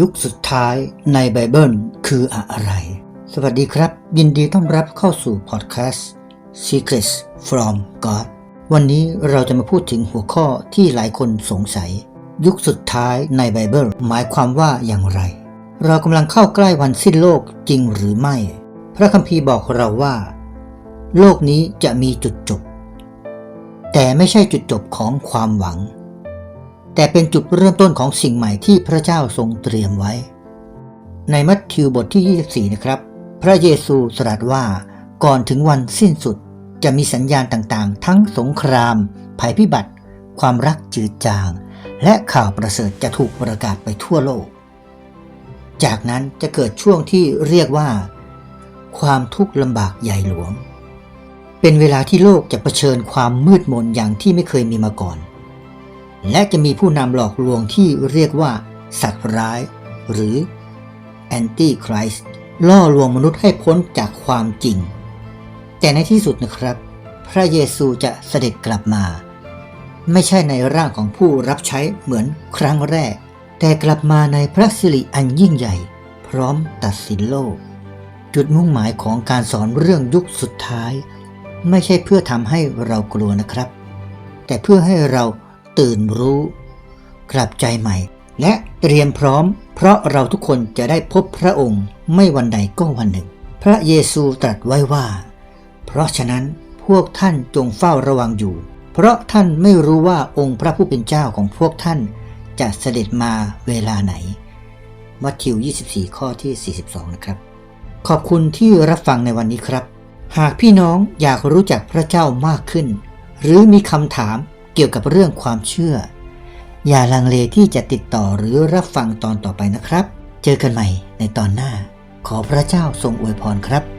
ยุคสุดท้ายในไบเบิลคืออะไร สวัสดีครับ ยินดีต้อนรับเข้าสู่พอดแคสต์ Secrets from God วันนี้เราจะมาพูดถึงหัวข้อที่หลายคนสงสัย ยุคสุดท้ายในไบเบิลหมายความว่าอย่างไร เรากำลังเข้าใกล้วันสิ้นโลกจริงหรือไม่ พระคัมภีร์บอกเราว่า โลกนี้จะมีจุดจบ แต่ไม่ใช่จุดจบของความหวัง แต่เป็นจุดเริ่มต้นของสิ่งใหม่ที่พระเจ้าทรงเตรียมไว้ ในมัทธิวบทที่ 24 นะครับ พระเยซูตรัสว่าก่อนถึงวันสิ้นสุดจะมีสัญญาณต่างๆ ทั้งสงคราม ภัยพิบัติ ความรักจืดจาง และข่าวประเสริฐจะถูกประกาศไปทั่วโลก จากนั้นจะเกิดช่วงที่เรียกว่า ความทุกข์ลำบากใหญ่หลวง เป็นเวลาที่โลกจะเผชิญความมืดมนอย่างที่ไม่เคยมีมาก่อน และจะมีผู้นำหลอกลวงที่เรียกว่า สัตว์ร้าย หรือแอนตี้คริสต์ล่อลวงมนุษย์ให้พ้นจากความจริง แต่ในที่สุดนะครับ พระเยซูจะเสด็จกลับมา ไม่ใช่ในร่างของผู้รับใช้เหมือนครั้งแรก แต่กลับมาในพระสิริอันยิ่งใหญ่ พร้อมตัดสินโลก จุดมุ่งหมายของการสอนเรื่องยุคสุดท้าย ไม่ใช่เพื่อทำให้เรากลัวนะครับ แต่เพื่อให้เรา ตื่นรู้ กลับใจใหม่ และเตรียมพร้อม เพราะเราทุกคนจะได้พบพระองค์ไม่วันใดก็วันหนึ่ง พระเยซูตรัสไว้ว่า เพราะฉะนั้นพวกท่านจงเฝ้าระวังอยู่ เพราะท่านไม่รู้ว่าองค์พระผู้เป็นเจ้าของพวกท่านจะเสด็จมาเวลาไหน มัทธิว 24 ข้อที่ 42 นะครับ ขอบคุณที่รับฟังในวันนี้ครับ หากพี่น้องอยากรู้จักพระเจ้ามากขึ้น หรือมีคำถาม เกี่ยวกับเรื่องความเชื่อ อย่าลังเลที่จะติดต่อหรือรับฟังตอนต่อไปนะครับ เจอกันใหม่ในตอนหน้า ขอพระเจ้าทรงอวยพรครับ